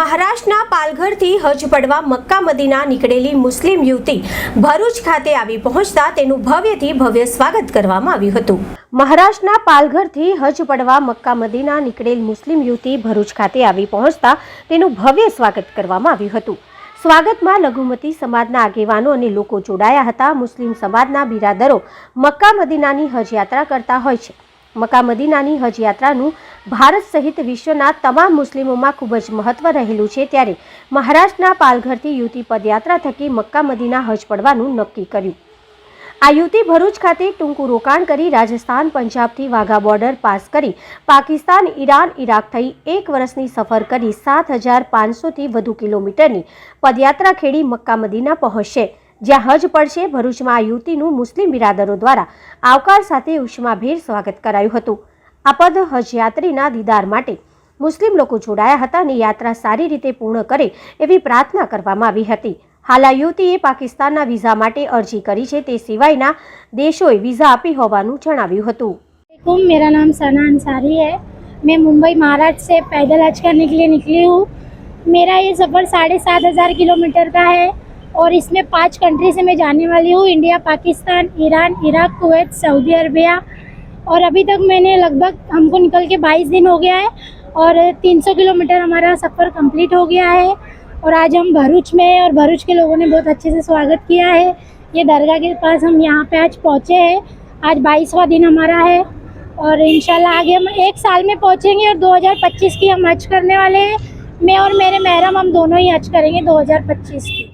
મહારાષ્ટ્રના પાલઘરથી હજ પડવા મક્કા મદીના નીકળેલી મુસ્લિમ યુવતી ભરૂચ ખાતે આવી પહોંચતા તેનું ભવ્યથી ભવ્ય સ્વાગત કરવામાં આવ્યું હતું. મહારાષ્ટ્રના પાલઘરથી હજ પડવા મક્કા મદીના નીકળેલ મુસ્લિમ યુવતી ભરૂચ ખાતે આવી પહોંચતા તેનું ભવ્ય સ્વાગત કરવામાં આવ્યું હતું. સ્વાગતમાં લઘુમતી સમાજના આગેવાનો અને લોકો જોડાયા હતા. મુસ્લિમ સમાજના બિરાદરો મક્કા મદીનાની હજ યાત્રા કરતા હોય છે. મક્કા મદીનાની હજ યાત્રાનું ભારત સહિત વિશ્વના તમામ મુસ્લિમોમાં ખૂબ જ મહત્વ રહેલું છે ત્યારે મહારાષ્ટ્રના પાલઘરથી યુવતી પદયાત્રા થકી મક્કા મદીના હજ પડવાનું નક્કી કર્યું. આ યુવતી ભરૂચ ખાતે ટૂંકું રોકાણ કરી રાજસ્થાન પંજાબથી વાઘા બોર્ડર પાસ કરી પાકિસ્તાન, ઈરાન, ઈરાક થઈ એક વર્ષની સફર કરી સાત હજાર પાંચસોથી વધુ કિલોમીટરની પદયાત્રા ખેડી મક્કા મદીના પહોંચશે. જ્યાં હજ પડશે ભરૂચમાં આ યુવતીનું મુસ્લિમ બિરાદરો દ્વારા આવકાર સાથે ઉષ્માભેર સ્વાગત કરાયું હતું આ પદ હજ યાત્રીના દીદાર માટે મુસ્લિમ લોકો જોડાયા હતા અને યાત્રા સારી રીતે પૂર્ણ કરે એવી પ્રાર્થના કરવામાં આવી હતી હાલ આ યુવતીએ પાકિસ્તાનના વિઝા માટે અરજી કરી છે તે સિવાયના દેશોએ વિઝા આપી હોવાનું જણાવ્યું હતું वालेकुम मेरा नाम सना अंसारी है मैं मुंबई महाराष्ट्र से पैदल हज करने के लिए निकली हूँ मेरा ये सफ़र साढ़े सात हज़ार किलोमीटर का है और इसमें पाँच कंट्री से मैं जाने वाली हूँ India Pakistan Iran Iraq Kuwait Saudi Arabia और अभी तक मैंने लगभग हमको निकल के बाईस दिन हो गया है और 300 किलोमीटर हमारा सफ़र कंप्लीट हो गया है। और आज हम भरूच में हैं और भरूच के लोगों ने बहुत अच्छे से स्वागत किया है। ये दरगाह के पास हम यहाँ पे आज पहुँचे हैं। आज बाईसवा दिन हमारा है और इंशाल्लाह आगे हम एक साल में पहुँचेंगे और 2025 की हम हज करने वाले हैं। मैं और मेरे महरम हम दोनों ही हज करेंगे 2025 की।